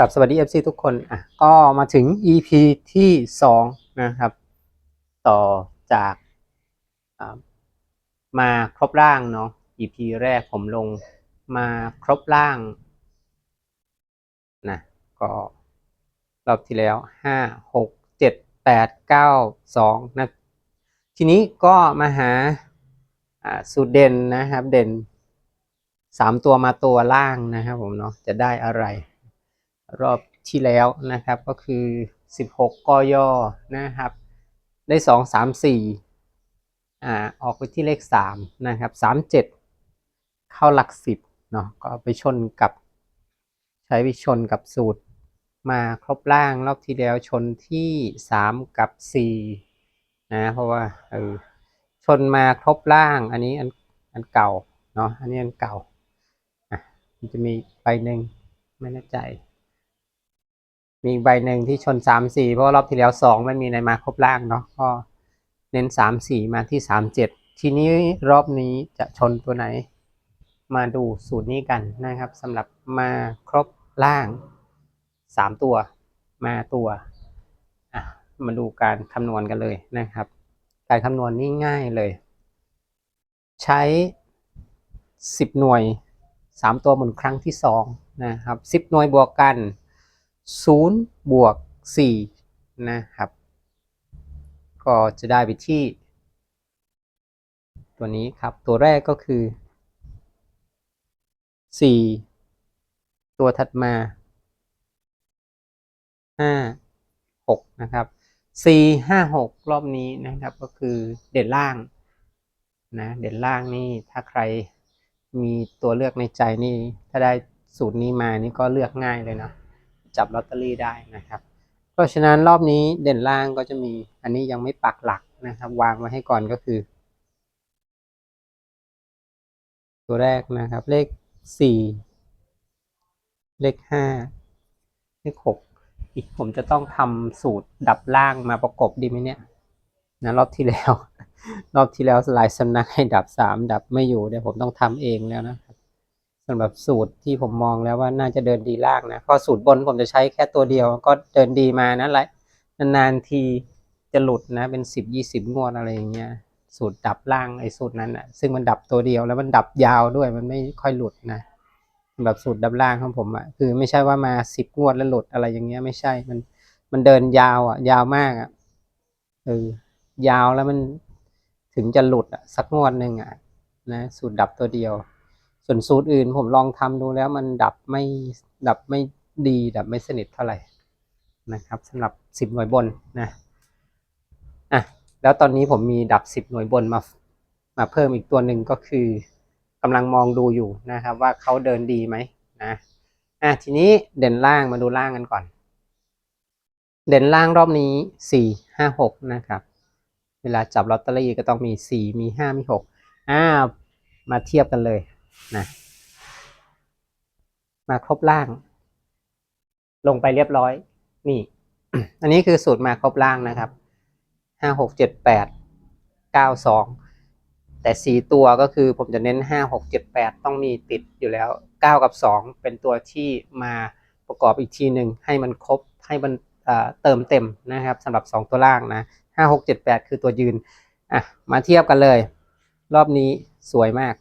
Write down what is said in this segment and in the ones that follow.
กลับสวัสดี FC ทุกคนอะก็มาถึง EP ที่สองนะครับ ต่อจากมาครบร่างเนาะ EP แรกผมลงมาครบร่างนะก็รอบที่แล้วห้าหกเจ็ดแปดเก้าสองนะทีนี้ก็มาหาอ่าสูตรเด่นนะครับเด่นสามตัวมาตัวล่างนะครับผมเนาะจะได้อะไร รอบที่แล้วนะครับก็คือ 16กยนะครับ ได้ 2 3 4อ่าออกไปที่เลข 3 นะครับ 37 เข้าหลัก 10เนาะก็ไปชนกับ ใช้วิชนกับสูตร มาครบล่างรอบที่แล้วชนที่ 3 กับ4นะเพราะว่าเออชนมาครบล่างอันนี้อันอันเก่าเนาะอันนี้อันเก่าอะมันจะมีใบหนึ่งไม่แน่ใจ มีอีกใบหนึ่งที่ชนสามสี่เพราะรอบที่แล้วสองไม่มีในมาครบล่างเนาะก็เน้นสามสี่มาที่สามเจ็ดทีนี้รอบนี้จะชนตัวไหน มาดูสูตรนี้กันนะครับสำหรับมาครบล่างสามตัวมาตัวอะมาดูการคำนวณกันเลยนะครับ การคำนวณนี่ง่ายเลย ใช้สิบหน่วยสามตัวหมุนครั้งที่สองนะครับสิบหน่วยบวกกัน ศูนย์บวกสี่นะครับ ก็จะได้ไปที่ ตัวนี้ครับ ตัวแรกก็คือสี่ตัวถัดมาห้าหกนะครับสี่ห้าหกรอบนี้นะครับก็คือเด่นล่างนะเด่นล่างนี่ถ้าใครมีตัวเลือกในใจนี่ ถ้าได้สูตรนี้มานี่ก็เลือกง่ายเลยเนาะ จับลอตเตอรี่ได้นะครับ เพราะฉะนั้นรอบนี้เด่นล่างก็จะมีอันนี้ยังไม่ปักหลักนะครับ วางไว้ให้ก่อนก็คือ ตัวแรกนะครับ เลขสี่เลขห้าเลขหกอีกผมจะต้องทำสูตรดับล่างมาประกบดีไหมเนี่ยนะรอบที่แล้ว รอบที่แล้วสลด์สำนักให้ดับสามดับไม่อยู่เดี๋ยวผมต้องทำเองแล้วนะ สำหรับสูตรที่ผมมองแล้วว่าน่าจะเดินดีล่างนะก็สูตรบนผมจะใช้แค่ตัวเดียว ก็เดินดีมานะไรนานๆทีจะหลุดนะเป็นสิบยี่สิบงวดอะไรอย่างเงี้ยสูตรดับล่างไอ้สูตรนั้นอะซึ่งมันดับตัวเดียวแล้วมันดับยาวด้วยมันไม่ค่อยหลุดนะสำหรับสูตรดับล่างของผมอะคือไม่ใช่ว่ามาสิบงวดแล้วหลุดอะไรอย่างเงี้ยไม่ใช่มันมันเดินยาวอะ ยาวมากอะเออยาวแล้วมันถึงจะหลุดอะสักงวดหนึ่งอะนะสูตรดับตัวเดียว ส่วนสูตรอื่นผมลองทำดูแล้วมันดับไม่ดับไม่ดี ดับไม่สนิทเท่าไหร่นะครับสำหรับสิบหน่วยบนนะอะแล้วตอนนี้ผมมีดับสิบหน่วยบนมามาเพิ่มอีกตัวหนึ่งก็คือกำลังมองดูอยู่นะครับ ว่าเขาเดินดีไหมนะอะทีนี้เด่นล่างมาดูล่างกันก่อน เด่นล่างรอบนี้สี่ห้าหกนะครับ เวลาจับลอตเตอรี่ก็ต้องมีสี่มีห้ามีหกอ่ามาเทียบกันเลย นะมาครบล่าง ลงไปเรียบร้อย นี่ อันนี้คือสูตรมาครบล่างนะครับห้าหกเจ็ดแปดเก้าสองแต่สีตัวก็คือผมจะเน้นห้าหกเจ็ดแปดต้องมีติดอยู่แล้วเก้ากับสองเป็นตัวที่มาประกอบอีกทีหนึ่งให้มันครบให้มันเติมเต็มนะครับสำหรับสองตัวล่างนะห้าหกเจ็ดแปดคือตัวยืนอะมาเทียบกันเลย รอบนี้สวยมาก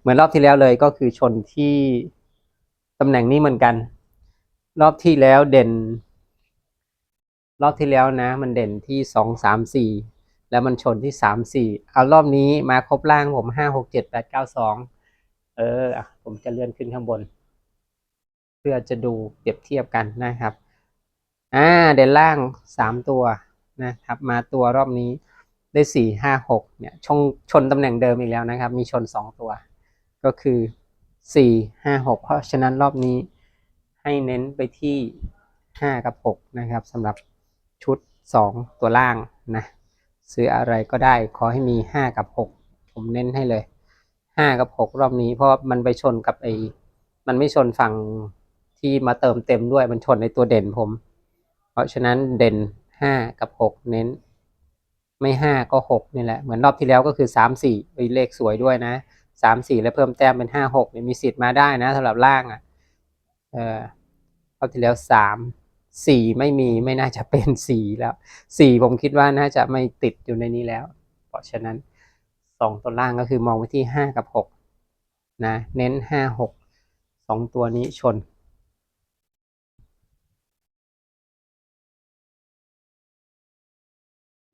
เหมือนรอบที่แล้วเลยก็คือชนที่ตำแหน่งนี้เหมือนกัน รอบที่แล้วเด่น รอบที่แล้วนะ มันเด่นที่สองสามสี่แล้วมันชนที่สามสี่เอารอบนี้มาครบล่างผมห้าหกเจ็ดแปดเก้าสองเออผมจะเลื่อนขึ้นข้างบน เพื่อจะดูเปรียบเทียบกันนะครับ อ่าเด่นล่างสามตัวนะครับมาตัวรอบนี้ ได้สี่ห้าหกเนี่ยชนชนตำแหน่งเดิมอีกแล้วนะครับ มีชนสองตัว ก็คือสี่ห้าหกเพราะฉะนั้นรอบนี้ให้เน้นไปที่ห้ากับหกนะครับสำหรับชุดสองตัวล่างนะซื้ออะไรก็ได้ขอให้มีห้ากับหกผมเน้นให้เลยห้ากับหกรอบนี้เพราะมันไปชนกับไอ้มันไม่ชนฝั่งที่มาเติมเต็มด้วยมันชนในตัวเด่นผม เพราะฉะนั้นเด่นห้ากับหกเน้น ไม่ห้าก็หกนี่แหละเหมือนรอบที่แล้วก็คือสามสี่เลขสวยด้วยนะสามสี่แล้วเพิ่มแต้มเป็นห้าหกเนี่ยมีสิทธิ์มาได้นะสำหรับล่างอะเออรอบที่แล้วสามสี่ไม่มีไม่น่าจะเป็นสี่แล้วสี่ผมคิดว่าน่าจะไม่ติดอยู่ในนี้แล้ว เพราะฉะนั้นสองตัวล่างก็คือมองไปที่ห้ากับหกนะเน้นห้าหกสองตัวนี้ชน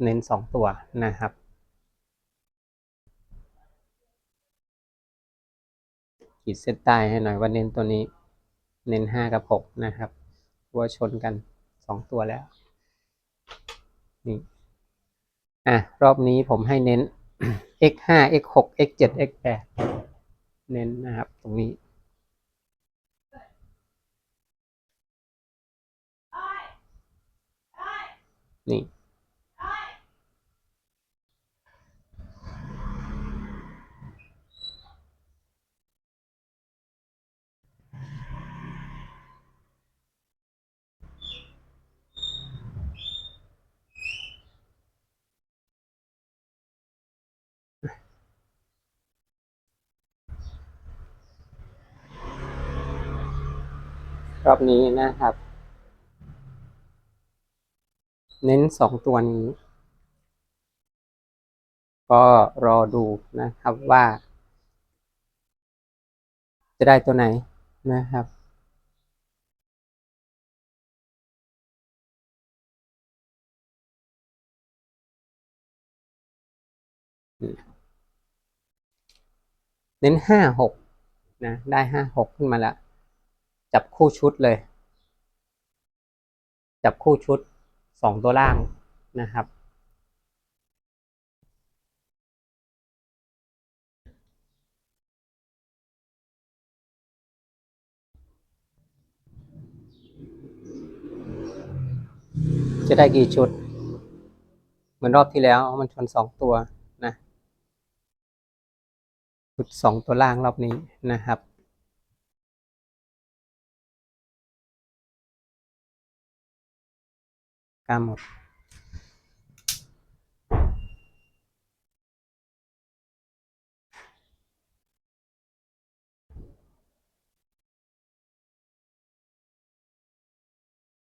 เน้นสองตัวนะครับ ขีดเส้นใต้ให้หน่อยว่าเน้นตัวนี้ เน้นห้ากับหกนะครับตัวชนกันสองตัวแล้ว นี่อะ รอบนี้ผมให้เน้น x ห้า x หก x เจ็ด x แปดเน้นนะครับ ตรงนี้นี่ รอบนี้นะครับ เน้นสองตัวนี้ ก็รอดูนะครับว่า จะได้ตัวไหนนะครับเน้นห้าหกนะ ได้ห้าหกขึ้นมาแล้ว จับคู่ชุดเลย จับคู่ชุดสองตัวล่างนะครับ จะได้กี่ชุด เหมือนรอบที่แล้วมันชนสองตัวนะชุดสองตัวล่างรอบนี้นะครับ กล้าหมด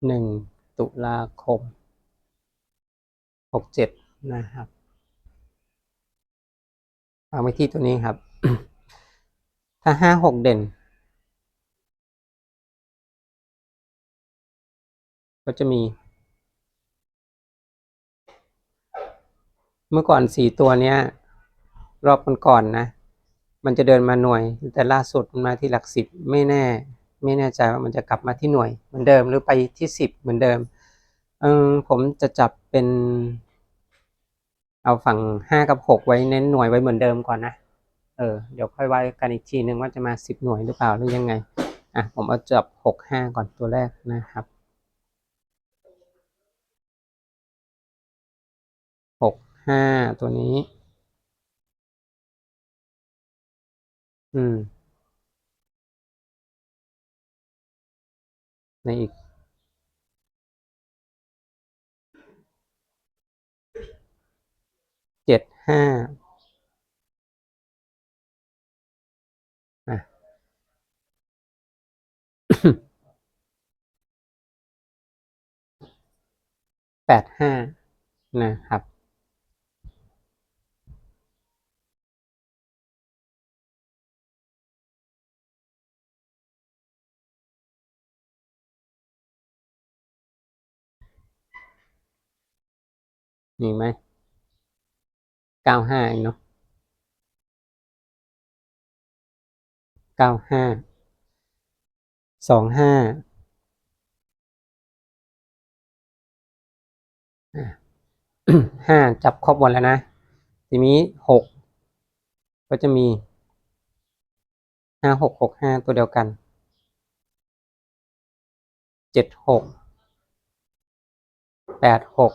หนึ่งตุลาคมหกเจ็ดนะครับเอาไปที่ตัวนี้ครับ ถ้าห้าหกเด่น ก็จะมี เมื่อก่อนสี่ตัวเนี้ย รอบก่อนๆนะ มันจะเดินมาหน่วย แต่ล่าสุดมันมาที่หลักสิบไม่แน่ ไม่แน่ใจว่ามันจะกลับมาที่หน่วยเหมือนเดิมหรือไปที่สิบเหมือนเดิมเออผมจะจับเป็น เอาฝั่งห้ากับหกไว้เน้นหน่วยไว้เหมือนเดิมก่อนนะเออเดี๋ยวค่อยว่ากันอีกทีนึงว่าจะมาสิบหน่วยหรือเปล่าหรือยังไงอะผมเอาจับหกห้าก่อนตัวแรกนะครับ ห้าตัวนี้ อืม ในอีก เจ็ดห้าอะ แปดห้านะครับ มีไหมเก้าห้าเองเนาะเก้าห้าสองห้าห้าจับครบหมดแล้วนะ ทีนี้หกก็จะมีห้าหกหกห้าตัวเดียวกันเจ็ดหกแปดหก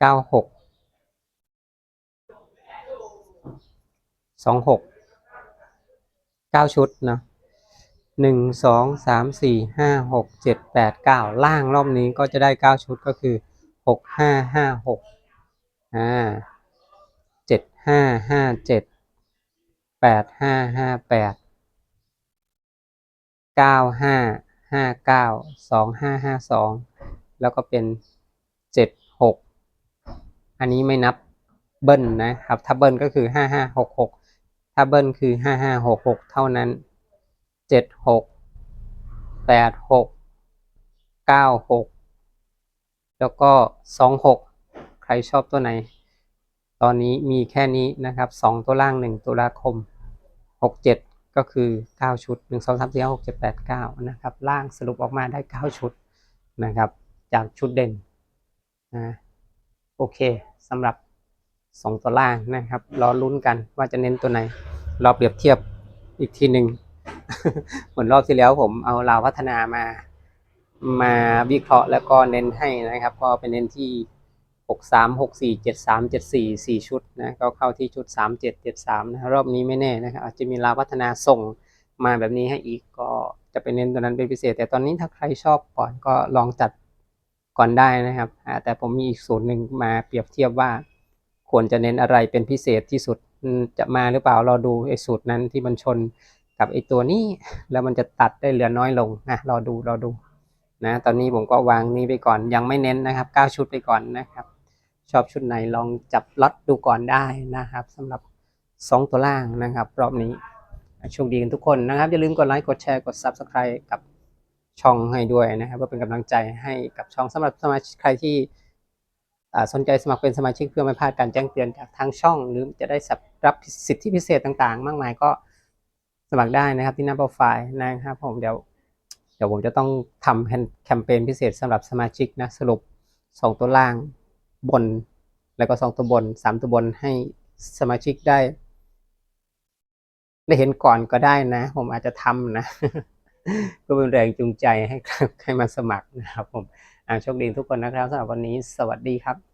เก้าหกสองหกเก้าชุดเนาะหนึ่งสองสามสี่ห้าหกเจ็ดแปดเก้าล่างรอบนี้ก็จะได้เก้าชุดก็คือหกห้าห้าหกอ่าเจ็ดห้าห้าเจ็ดแปดห้าห้าแปดเก้าห้าห้าเก้าสองห้าห้าสองแล้วก็เป็นเจ็ด อันนี้ไม่นับเบิ้ลนะครับ ถ้าเบิ้ลก็คือห้าห้าหกหกถ้าเบิ้ลคือห้าห้าหกหกเท่านั้นเจ็ดหกแปดหกเก้าหกแล้วก็สองหกใครชอบตัวไหน ตอนนี้มีแค่นี้นะครับสองตัวล่างหนึ่งตุลาคมหกเจ็ดก็คือเก้าชุดหนึ่งสองสามสี่ห้าหกเจ็ดแปดเก้านะครับ ล่างสรุปออกมาได้เก้าชุดนะครับ จากชุดเด่นนะโอเค สำหรับสองตัวล่างนะครับรอลุ้นกันว่าจะเน้นตัวไหนรอเปรียบเทียบอีกทีหนึ่งเหมือนรอบที่แล้วผมเอาลาวพัฒนามามาวิเคราะห์แล้วก็เน้นให้นะครับ ก็เป็นเน้นที่หกสามหกสี่เจ็ดสามเจ็ดสี่สี่ชุดนะก็เข้าที่ชุดสามเจ็ดเจ็ดสามนะรอบนี้ไม่แน่นะครับอาจจะมีลาวพัฒนาส่งมาแบบนี้ให้อีกก็จะเป็นเน้นตัวนั้นเป็นพิเศษ แต่ตอนนี้ถ้าใครชอบก่อนก็ลองจัด ก่อนได้นะครับแต่ผมมีอีกสูตรหนึ่งมาเปรียบเทียบว่า ควรจะเน้นอะไรเป็นพิเศษที่สุดจะมาหรือเปล่าเรอดูไอ้สูตรนั้นที่มันชนกับไอ้ตัวนี้ แล้วมันจะตัดได้เหลือน้อยลงนะรอดูรอดูนะตอนนี้ผมก็วางนี้ไปก่อนยังไม่เน้นนะครับเก้าชุดไปก่อนนะครับ ชอบชุดไหนลองจับล็อตดูก่อนได้นะครับสำหรับ 2 ตัวล่างนะครับ รอบนี้โชคดีกันทุกคนนะครับ อย่าลืมกดไลค์กดแชร์กด Subscribe กับ ช่องให้ด้วยนะครับเพื่อเป็นกำลังใจให้กับช่องสำหรับสมาชิกใครที่สนใจสมัครเป็นสมาชิกเพื่อไม่พลาดการแจ้งเตือนจากทางช่อง หรือจะได้รับสิทธิพิเศษต่างๆ มากมายก็สมัครได้นะครับที่หน้าโปรไฟล์นะครับผมเดี๋ยวเดี๋ยวผมจะต้องทำแคมเปญพิเศษสำหรับสมาชิกนะสรุป 2 ตัวล่างบน แล้วก็ 2 ตัวบน 3 ตัวบนให้สมาชิกได้ ได้เห็นก่อนก็ได้นะ ผมอาจจะทำนะ ก็เป็นแรงจูงใจให้ให้มาสมัครนะครับผมอ่าโชคดีทุกคนนะครับสำหรับวันนี้สวัสดีครับ